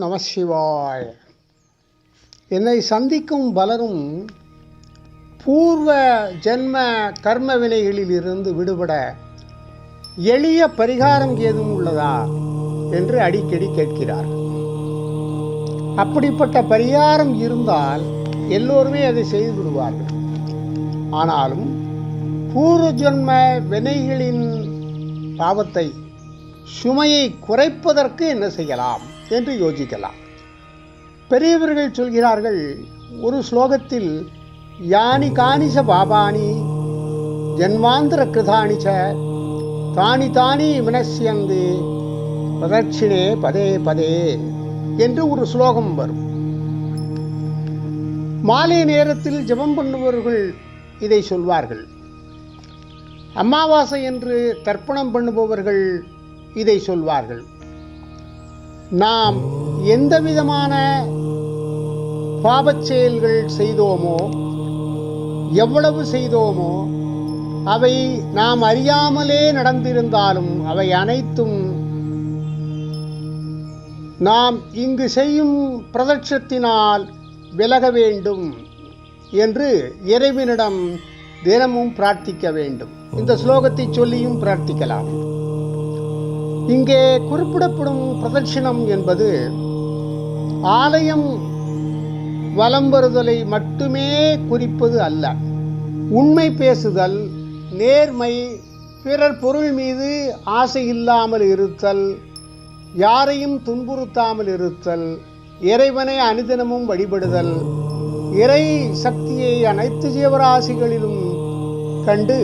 நம சிவாய். என்னை சந்திக்கும் பலரும் பூர்வ ஜென்ம கர்ம வினைகளிலிருந்து விடுபட எளிய பரிகாரம் ஏதும் உள்ளதா என்று அடிக்கடி கேட்கிறார் அப்படிப்பட்ட பரிகாரம் இருந்தால் எல்லோருமே அதை செய்து விடுவார்கள். ஆனாலும் பூர்வ ஜென்ம வினைகளின் பாவத்தை சுமையை குறைப்பதற்கு என்ன செய்யலாம்? என்று யோசிக்கலாம். பெரியவர்கள் சொல்கிறார்கள் ஒரு ஸ்லோகத்தில் யானி காணிச பாபானி ஜன்மாந்திர கிருதானிச்ச தானி தானி வினசியந்து பிரதட்சிணே பதே பதே என்று ஒரு ஸ்லோகம் வரும். மாலை நேரத்தில் ஜெபம் பண்ணுபவர்கள் இதை சொல்வார்கள். அமாவாசை என்று தர்ப்பணம் பண்ணுபவர்கள் இதை சொல்வார்கள். நாம் எந்த விதமான பாபச் செயல்கள் செய்தோமோ எவ்வளவு செய்தோமோ அவை நாம் அறியாமலே நடந்திருந்தாலும் அவை அனைத்தும் நாம் இங்கு செய்யும் பிரதட்சத்தினால் விலக வேண்டும் என்று இறைவனிடம் தினமும் பிரார்த்திக்க வேண்டும். இந்த ஸ்லோகத்தை சொல்லியும் பிரார்த்திக்கலாம். இங்கே குறிப்பிடப்படும் பிரதட்சிணம் என்பது ஆலயம் வலம் வருதலை மட்டுமே குறிப்பது அல்ல. உண்மை பேசுதல் நேர்மை பிறர் பொருள் மீது ஆசை இல்லாமல் இருத்தல் யாரையும் துன்புறுத்தாமல் இருத்தல் இறைவனை அனுதினமும் வழிபடுதல் இறை சக்தியை அனைத்து ஜீவராசிகளிலும் கண்டு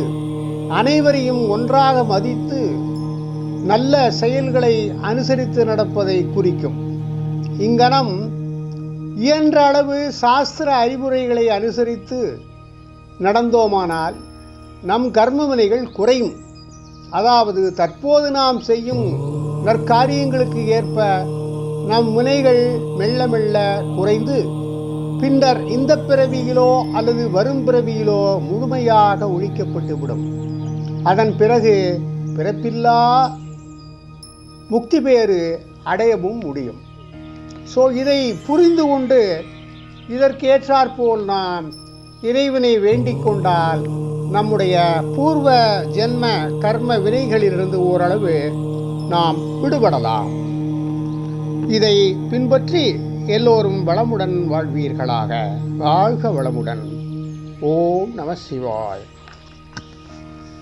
அனைவரையும் ஒன்றாக மதித்து நல்ல செயல்களை அனுசரித்து நடப்பதை குறிக்கும். இங்கனம் இயன்ற அளவு சாஸ்திர அறிவுரைகளை அனுசரித்து நடந்தோமானால் நம் கர்மவினைகள் குறையும். அதாவது தற்போது நாம் செய்யும் நற்காரியங்களுக்கு ஏற்ப நம் வினைகள் மெல்ல மெல்ல குறைந்து பின்னர் இந்த பிறவியிலோ அல்லது வரும் பிறவியிலோ முழுமையாக ஒழிக்கப்பட்டுவிடும். அதன் பிறகு பிறப்பில்லா முக்தி பெயரு அடையவும் முடியும். ஸோ இதை புரிந்து கொண்டு இதற்கேற்றாற்போல் நாம் இறைவனை வேண்டிக் கொண்டால் நம்முடைய பூர்வ ஜென்ம கர்ம வினைகளிலிருந்து ஓரளவு நாம் விடுபடலாம். இதை பின்பற்றி எல்லோரும் வளமுடன் வாழ்வீர்களாக. வாழ்க வளமுடன். ஓம் நம சிவாய்.